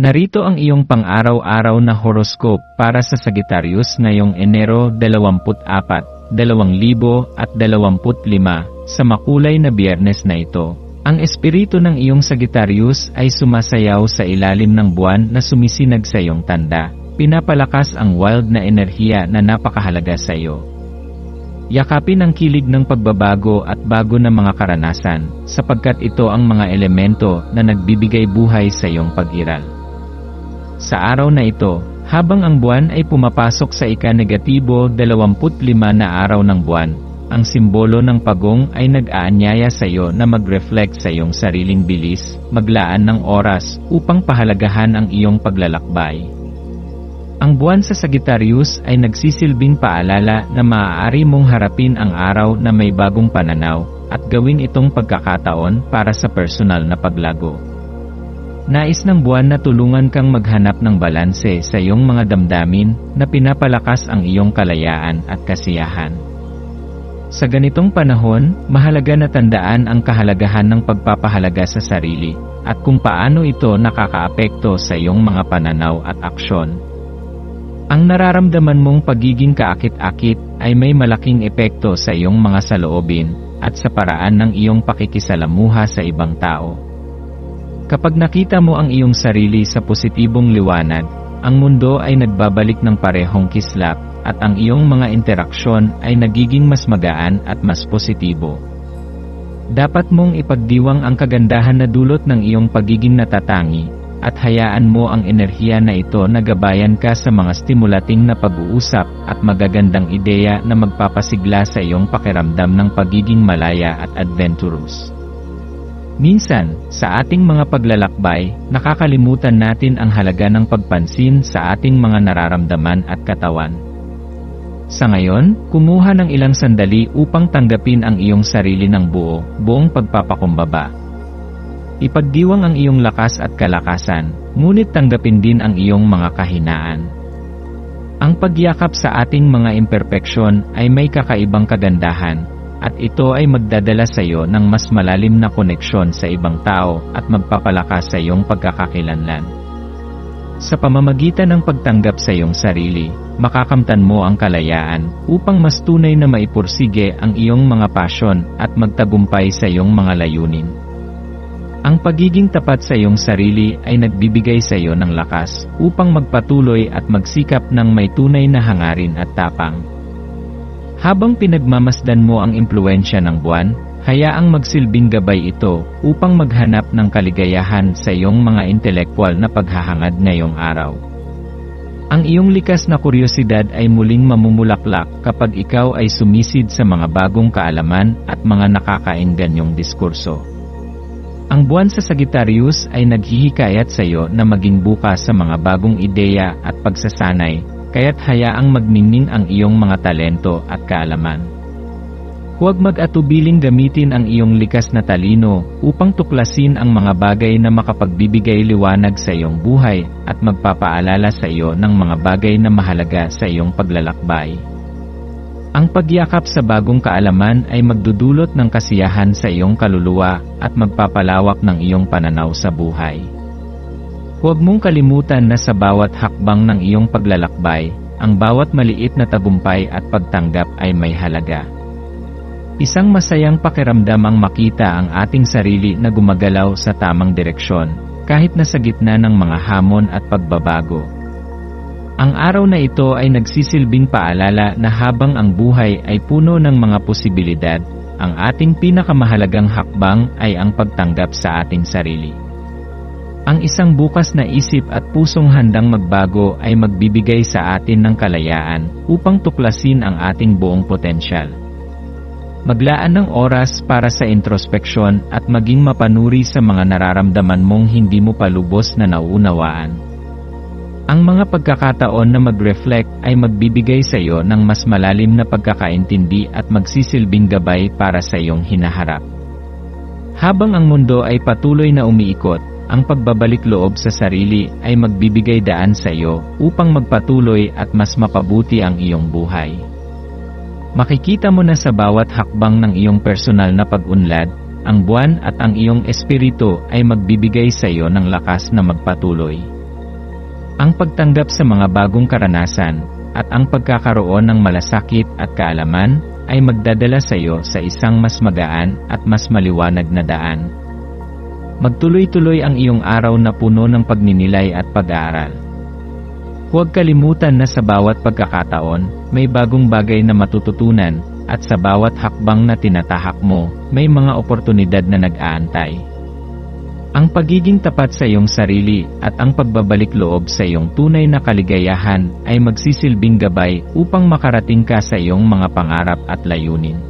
Narito ang iyong pang-araw-araw na horoscope para sa Sagittarius ngayong Enero 24, 2025 sa makulay na biyernes na ito. Ang espiritu ng iyong Sagittarius ay sumasayaw sa ilalim ng buwan na sumisinag sa iyong tanda. Pinapalakas ang wild na enerhiya na napakahalaga sa iyo. Yakapin ang kilig ng pagbabago at bago na mga karanasan, sapagkat ito ang mga elemento na nagbibigay buhay sa iyong pag-iral. Sa araw na ito, habang ang buwan ay pumapasok sa ika-negatibo 25 na araw ng buwan, ang simbolo ng pagong ay nag-aanyaya sa iyo na mag-reflect sa iyong sariling bilis, maglaan ng oras upang pahalagahan ang iyong paglalakbay. Ang buwan sa Sagittarius ay nagsisilbing paalala na maaari mong harapin ang araw na may bagong pananaw at gawin itong pagkakataon para sa personal na paglago. Nais ng buwan na tulungan kang maghanap ng balanse sa iyong mga damdamin na pinapalakas ang iyong kalayaan at kasiyahan. Sa ganitong panahon, mahalaga na tandaan ang kahalagahan ng pagpapahalaga sa sarili at kung paano ito nakakaapekto sa iyong mga pananaw at aksyon. Ang nararamdaman mong pagiging kaakit-akit ay may malaking epekto sa iyong mga saloobin at sa paraan ng iyong pakikisalamuha sa ibang tao. Kapag nakita mo ang iyong sarili sa positibong liwanag, ang mundo ay nagbabalik ng parehong kislap at ang iyong mga interaksyon ay nagiging mas magaan at mas positibo. Dapat mong ipagdiwang ang kagandahan na dulot ng iyong pagiging natatangi at hayaan mo ang enerhiya na ito na gabayan ka sa mga stimulating na pag-uusap at magagandang ideya na magpapasigla sa iyong pakiramdam ng pagiging malaya at adventurous. Minsan, sa ating mga paglalakbay, nakakalimutan natin ang halaga ng pagpansin sa ating mga nararamdaman at katawan. Sa ngayon, kumuha ng ilang sandali upang tanggapin ang iyong sarili ng buo, buong pagpapakumbaba. Ipagdiwang ang iyong lakas at kalakasan, ngunit tanggapin din ang iyong mga kahinaan. Ang pagyakap sa ating mga imperpeksyon ay may kakaibang kagandahan, at ito ay magdadala sa iyo ng mas malalim na koneksyon sa ibang tao at magpapalakas sa iyong pagkakakilanlan. Sa pamamagitan ng pagtanggap sa iyong sarili, makakamtan mo ang kalayaan upang mas tunay na maipursige ang iyong mga pasyon at magtagumpay sa iyong mga layunin. Ang pagiging tapat sa iyong sarili ay nagbibigay sa iyo ng lakas upang magpatuloy at magsikap ng may tunay na hangarin at tapang. Habang pinagmamasdan mo ang impluensya ng buwan, hayaang magsilbing gabay ito upang maghanap ng kaligayahan sa iyong mga intelektual na paghahangad ngayong araw. Ang iyong likas na kuryosidad ay muling mamumulaklak kapag ikaw ay sumisid sa mga bagong kaalaman at mga nakakainganyong diskurso. Ang buwan sa Sagittarius ay naghihikayat sa iyo na maging bukas sa mga bagong ideya at pagsasanay, kaya't hayaang magningning ang iyong mga talento at kaalaman. Huwag mag-atubiling gamitin ang iyong likas na talino upang tuklasin ang mga bagay na makapagbibigay liwanag sa iyong buhay at magpapaalala sa iyo ng mga bagay na mahalaga sa iyong paglalakbay. Ang pagyakap sa bagong kaalaman ay magdudulot ng kasiyahan sa iyong kaluluwa at magpapalawak ng iyong pananaw sa buhay. Huwag mong kalimutan na sa bawat hakbang ng iyong paglalakbay, ang bawat maliit na tagumpay at pagtanggap ay may halaga. Isang masayang pakiramdam ang makita ang ating sarili na gumagalaw sa tamang direksyon, kahit na sa gitna ng mga hamon at pagbabago. Ang araw na ito ay nagsisilbing paalala na habang ang buhay ay puno ng mga posibilidad, ang ating pinakamahalagang hakbang ay ang pagtanggap sa ating sarili. Ang isang bukas na isip at pusong handang magbago ay magbibigay sa atin ng kalayaan upang tuklasin ang ating buong potensyal. Maglaan ng oras para sa introspeksyon at maging mapanuri sa mga nararamdaman mong hindi mo pa lubos na nauunawaan. Ang mga pagkakataon na mag-reflect ay magbibigay sa iyo ng mas malalim na pagkakaintindi at magsisilbing gabay para sa iyong hinaharap. Habang ang mundo ay patuloy na umiikot, ang pagbabalik loob sa sarili ay magbibigay daan sa iyo upang magpatuloy at mas mapabuti ang iyong buhay. Makikita mo na sa bawat hakbang ng iyong personal na pag-unlad, ang buwan at ang iyong espiritu ay magbibigay sa iyo ng lakas na magpatuloy. Ang pagtanggap sa mga bagong karanasan at ang pagkakaroon ng malasakit at kaalaman ay magdadala sa iyo sa isang mas magaan at mas maliwanag na daan. Magtuloy-tuloy ang iyong araw na puno ng pagninilay at pag-aaral. Huwag kalimutan na sa bawat pagkakataon, may bagong bagay na matututunan, at sa bawat hakbang na tinatahak mo, may mga oportunidad na nag-aantay. Ang pagiging tapat sa iyong sarili at ang pagbabalik loob sa iyong tunay na kaligayahan ay magsisilbing gabay upang makarating ka sa iyong mga pangarap at layunin.